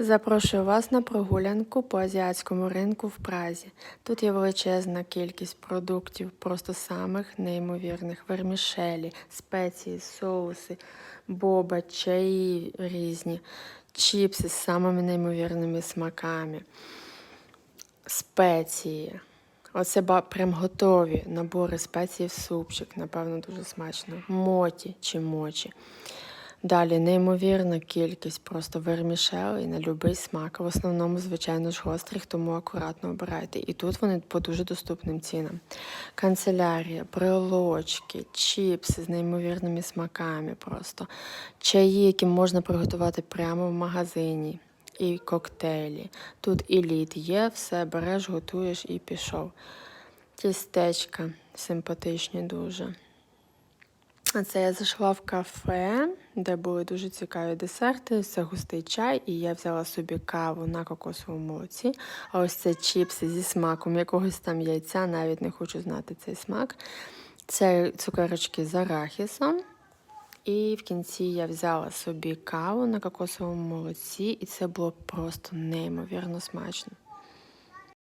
Запрошую вас на прогулянку по азіатському ринку в Празі. Тут є величезна кількість продуктів, просто самих неймовірних вермішелі, спеції, соуси, боба, чаї різні, чіпси з самими неймовірними смаками, спеції. Оце прям готові набори спецій в супчик, напевно, дуже смачно. Моті чи мочі. Далі неймовірна кількість просто вермішелей на будь-який смак. В основному, звичайно ж, гострих, тому акуратно обирайте. І тут вони по дуже доступним цінам. Канцелярія, брелочки, чіпси з неймовірними смаками просто. Чаї, які можна приготувати прямо в магазині. І коктейлі. Тут і лід є, все береш, готуєш і пішов. Тістечка симпатичні дуже. А це я зайшла в кафе, де були дуже цікаві десерти, це густий чай, і я взяла собі каву на кокосовому молоці. А ось це чіпси зі смаком якогось там яйця, навіть не хочу знати цей смак. Це цукерочки з арахісом. І в кінці я взяла собі каву на кокосовому молоці, і це було просто неймовірно смачно.